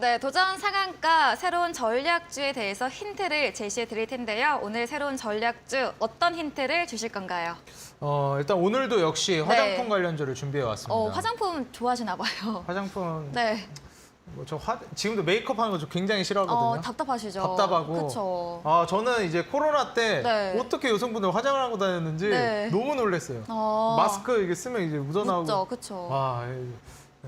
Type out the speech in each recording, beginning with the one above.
네, 도전 상한가 새로운 전략주에 대해서 힌트를 제시해 드릴 텐데요. 오늘 새로운 전략주 어떤 힌트를 주실 건가요? 어, 일단 오늘도 역시 화장품 관련주를 준비해 왔습니다. 네. 어, 화장품 좋아하시나 봐요. 화장품 네. 뭐 저 화, 지금도 메이크업 하는 거 저 굉장히 싫어하거든요. 어, 답답하시죠? 답답하고. 그렇죠. 아, 저는 이제 코로나 때 네. 어떻게 여성분들 화장을 하고 다녔는지 네. 너무 놀랐어요. 어, 마스크 이게 쓰면 이제 묻어나오고. 묻죠, 그렇죠. 와,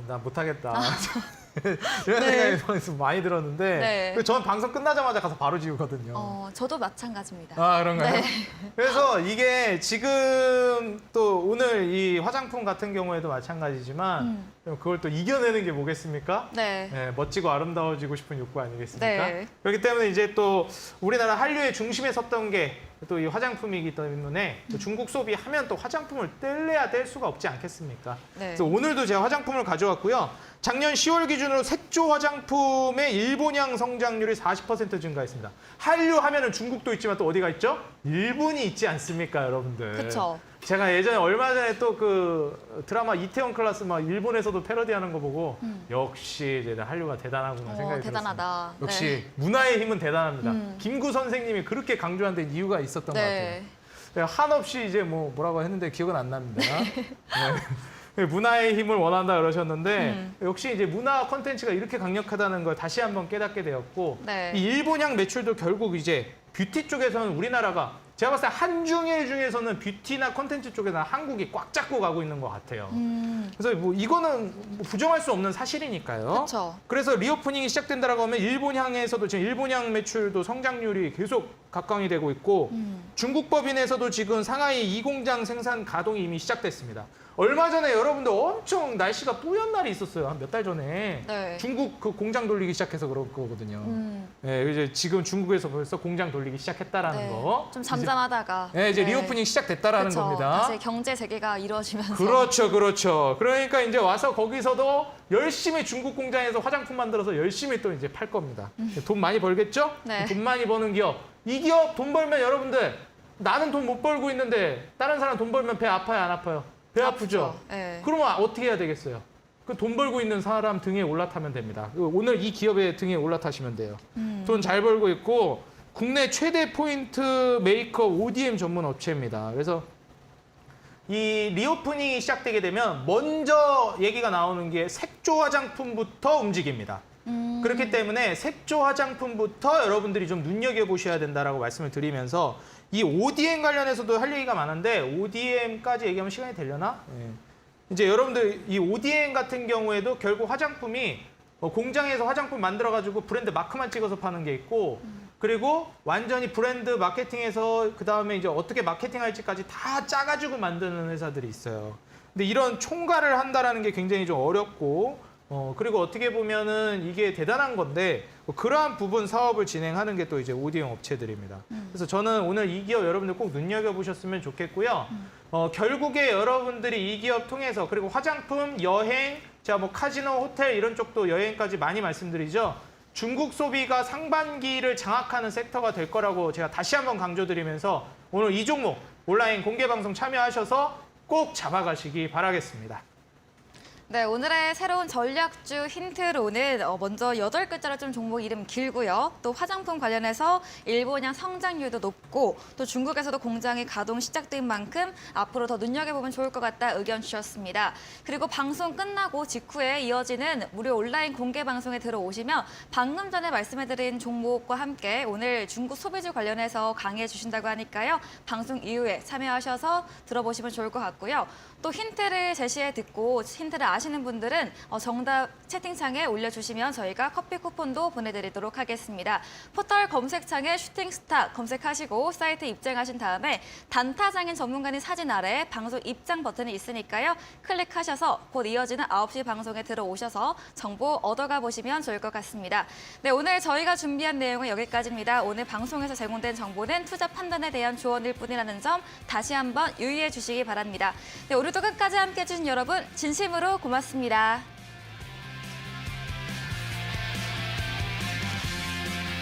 나 못하겠다. 이런 네. 생각이 방에서 많이 들었는데 네. 그전 방송 끝나자마자 가서 바로 지우거든요. 어, 저도 마찬가지입니다. 아 그런가요? 네. 그래서 이게 지금 또 오늘 이 화장품 같은 경우에도 마찬가지지만 음. 그걸 또 이겨내는 게 뭐겠습니까? 네. 네, 멋지고 아름다워지고 싶은 욕구 아니겠습니까? 네. 그렇기 때문에 이제 또 우리나라 한류의 중심에 섰던 게 또 이 화장품이기 때문에 또 중국 소비하면 또 화장품을 뗄래야 뗄 수가 없지 않겠습니까? 네. 그래서 오늘도 제가 화장품을 가져왔고요. 작년 10월 기준으로 색조 화장품의 일본향 성장률이 40% 증가했습니다. 한류 하면은 중국도 있지만 또 어디가 있죠? 일본이 있지 않습니까, 여러분들? 그쵸. 제가 예전에 얼마 전에 또 그 드라마 이태원 클라스 막 일본에서도 패러디하는 거 보고 역시 이제 한류가 대단하구나 어, 생각이 대단하다. 들었습니다. 역시 문화의 힘은 대단합니다. 음. 김구 선생님이 그렇게 강조한 데 이유가 있었던 것 같아요. 네. 네, 한없이 이제 뭐 뭐라고 했는데 기억은 안 납니다. 네. 문화의 힘을 원한다 그러셨는데 음. 역시 이제 문화 콘텐츠가 이렇게 강력하다는 걸 다시 한번 깨닫게 되었고 네. 이 일본향 매출도 결국 이제 뷰티 쪽에서는 우리나라가 제가 봤을 때 한중일 중에서는 뷰티나 콘텐츠 쪽에서 한국이 꽉 잡고 가고 있는 것 같아요. 음, 그래서 뭐 이거는 뭐 부정할 수 없는 사실이니까요. 그렇죠. 그래서 리오프닝이 시작된다라고 하면 일본향에서도 지금 일본향 매출도 성장률이 계속 각광이 되고 있고 음. 중국 법인에서도 지금 상하이 이 공장 생산 가동이 이미 시작됐습니다. 얼마 전에 여러분들 엄청 날씨가 뿌연 날이 있었어요. 한 몇 달 전에 네. 중국 그 공장 돌리기 시작해서 그럴 거거든요. 음, 네, 이제 지금 중국에서 벌써 공장 돌리기 시작했다라는 네. 거. 좀 잠잠하다가. 네, 이제 리오프닝 시작됐다라는 그쵸. 겁니다. 다시 경제 재개가 이루어지면서. 그렇죠, 그렇죠. 그러니까 이제 와서 거기서도 열심히 중국 공장에서 화장품 만들어서 열심히 또 이제 팔 겁니다. 돈 많이 벌겠죠? 네. 돈 많이 버는 기업. 이 기업 돈 벌면 여러분들 나는 돈 못 벌고 있는데 다른 사람 돈 벌면 배 아파요, 안 아파요? 배 아프죠. 네. 그러면 어떻게 해야 되겠어요? 그 돈 벌고 있는 사람 등에 올라타면 됩니다. 그 오늘 이 기업의 등에 올라타시면 돼요. 음. 돈잘 벌고 있고 국내 최대 포인트 메이크업 ODM 전문 업체입니다. 그래서 이 리오프닝이 시작되게 되면 먼저 얘기가 나오는 게 색조 화장품부터 움직입니다. 음. 그렇기 때문에 색조 화장품부터 여러분들이 좀 눈여겨보셔야 된다라고 말씀을 드리면서 이 ODM 관련해서도 할 얘기가 많은데 ODM까지 얘기하면 시간이 되려나? 예. 이제 여러분들 이 ODM 같은 경우에도 결국 화장품이 어, 공장에서 화장품 만들어가지고 브랜드 마크만 찍어서 파는 게 있고 그리고 완전히 브랜드 마케팅해서 그 다음에 이제 어떻게 마케팅할지까지 다 짜가지고 만드는 회사들이 있어요. 근데 이런 총괄을 한다라는 게 굉장히 좀 어렵고 어 그리고 어떻게 보면은 이게 대단한 건데 뭐 그러한 부분 사업을 진행하는 게 또 이제 오디오 업체들입니다. 그래서 저는 오늘 이 기업 여러분들 꼭 눈여겨 보셨으면 좋겠고요. 어 결국에 여러분들이 이 기업 통해서 그리고 화장품, 여행, 제가 뭐 카지노, 호텔 이런 쪽도 여행까지 많이 말씀드리죠. 중국 소비가 상반기를 장악하는 섹터가 될 거라고 제가 다시 한번 강조드리면서 오늘 이 종목 온라인 공개 방송 참여하셔서 꼭 잡아가시기 바라겠습니다. 네, 오늘의 새로운 전략주 힌트로는 어, 먼저 여덟 글자로 좀 종목 이름 길고요. 또 화장품 관련해서 일본향 성장률도 높고 또 중국에서도 공장이 가동 시작된 만큼 앞으로 더 눈여겨보면 좋을 것 같다 의견 주셨습니다. 그리고 방송 끝나고 직후에 이어지는 무료 온라인 공개 방송에 들어오시면 방금 전에 말씀해드린 종목과 함께 오늘 중국 소비주 관련해서 강의해 주신다고 하니까요. 방송 이후에 참여하셔서 들어보시면 좋을 것 같고요. 또 힌트를 제시해 듣고 힌트를 아시 는 분들은 어, 정답 채팅창에 올려주시면 저희가 커피 쿠폰도 보내드리도록 하겠습니다. 포털 검색창에 슈팅스타 검색하시고 사이트 입장하신 다음에 단타장인 전문가님 사진 아래 방송 입장 버튼이 있으니까요. 클릭하셔서 곧 이어지는 9시 방송에 들어오셔서 정보 얻어가 보시면 좋을 것 같습니다. 네, 오늘 저희가 준비한 내용은 여기까지입니다. 오늘 방송에서 제공된 정보는 투자 판단에 대한 조언일 뿐이라는 점 다시 한번 유의해 주시기 바랍니다. 네, 오늘도 끝까지 함께 해 주신 여러분 진심으로 고맙습니다.